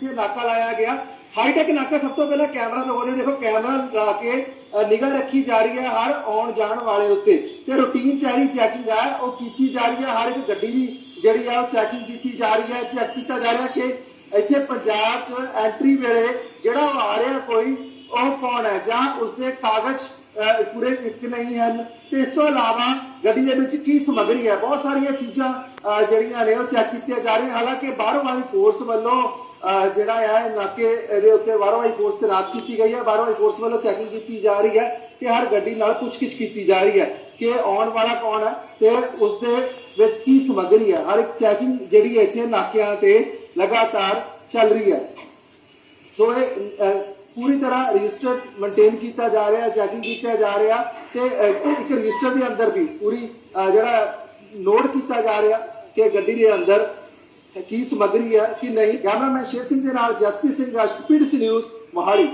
ਇੱਥੇ ਨਾਕਾ ਲਾਇਆ ਗਿਆ। ਹਾਈਟੈਕ ਨਾਕਾ ਸਭ ਤੋਂ ਪਹਿਲਾਂ ਕੈਮਰਾ ਤੋਂ ਦੇਖੋ, ਕੈਮਰਾ ਲਾ ਕੇ ਨਿਗਾਹ ਰੱਖੀ ਜਾ ਰਹੀ ਹੈ ਹਰ ਆਉਣ ਜਾਣ ਵਾਲੇ ਉੱਤੇ। ਤੇ ਰੂਟੀਨ ਚਾਰੀ ਚੈਕਿੰਗ ਹੈ, ਉਹ ਕੀਤੀ ਜਾ ਰਹੀ ਹੈ। ਹਰ ਇੱਕ ਗੱਡੀ ਦੀ ਜਿਹੜੀ ਆ, ਉਹ ਚੈਕਿੰਗ ਕੀਤੀ ਜਾ ਰਹੀ ਹੈ ਚੈੱਕ ਕੀਤਾ ਜਾ ਰਿਹਾ ਕਿ ਇੱਥੇ ਪੰਜਾਬ 'ਚ ਐਂਟਰੀ ਵੇਲੇ ਜਿਹੜਾ ਉਹ ਆ ਰਿਹਾ ਕੋਈ, ਉਹ ਕੌਣ ਹੈ? ਜਾਂ ਉਸਦੇ ਕਾਗਜ਼ ਪੂਰੇ ਇੱਕ ਨਹੀਂ ਹਨ। ਤੇ ਇਸ ਤੋਂ ਇਲਾਵਾ ਗੱਡੀ ਦੇ ਵਿੱਚ ਕੀ ਸਮੱਗਰੀ ਹੈ? ਬਹੁਤ ਸਾਰੀਆਂ ਚੀਜ਼ਾਂ ਜਿਹੜੀਆਂ ਨੇ ਉਹ ਚੈੱਕ ਕੀਤੀਆਂ ਜਾ ਰਹੀਆਂ। ਹਾਲਾਂਕਿ ਬਾਹਰੋਂ ਵਾਲੀ ਫੋਰਸ ਵੱਲੋਂ ਜਿਹੜਾ ਹੈ ਨਾਕੇ ਦੇ ਉੱਤੇ ਬਾਹਰੋਂ ਵਾਲੀ ਫੋਰਸ ਤੈਨਾਤ ਕੀਤੀ ਗਈ ਹੈ। ਬਾਹਰੋਂ ਵਾਲੀ ਫੋਰਸ ਵੱਲੋਂ ਚੈਕਿੰਗ ਕੀਤੀ ਜਾ ਰਹੀ ਹੈ ਕਿ ਹਰ ਗੱਡੀ ਨਾਲ ਪੁੱਛਗਿੱਛ ਕੀਤੀ ਜਾ ਰਹੀ ਹੈ ਕਿ ਆਉਣ ਵਾਲਾ ਕੌਣ ਹੈ ਤੇ ਉਸ ਦੇ ਵਿੱਚ ਕੀ ਸਮੱਗਰੀ ਹੈ। ਹਰ ਇੱਕ ਚੈਕਿੰਗ ਜਿਹੜੀ ਹੈ ਇੱਥੇ ਨਾਕਿਆਂ ਤੇ ਲਗਾਤਾਰ ਚੱਲ ਰਹੀ ਹੈ। ਸੋ ਇਹ ਪੂਰੀ ਤਰ੍ਹਾਂ ਰਜਿਸਟਰ ਮੇਨਟੇਨ ਕੀਤਾ ਜਾ ਰਿਹਾ ਚੈਕਿੰਗ ਕੀਤਾ ਜਾ ਰਿਹਾ ਤੇ ਇੱਕ ਰਜਿਸਟਰ ਦੇ ਅੰਦਰ ਵੀ ਪੂਰੀ ਜਿਹੜਾ ਨੋਟ ਕੀਤਾ ਜਾ ਰਿਹਾ ਕਿ ਗੱਡੀ ਦੇ ਅੰਦਰ ਕੀ ਸਮੱਗਰੀ ਹੈ, ਕਿ ਨਹੀਂ? ਕੈਮਰਾਮੈਨ ਸ਼ੇਰ ਸਿੰਘ ਦੇ ਨਾਲ ਜਸਪ੍ਰੀਤ ਸਿੰਘ ਰਾਸ਼ਟਰਪੀਡ ਨਿਊਜ਼ ਮੋਹਾਲੀ।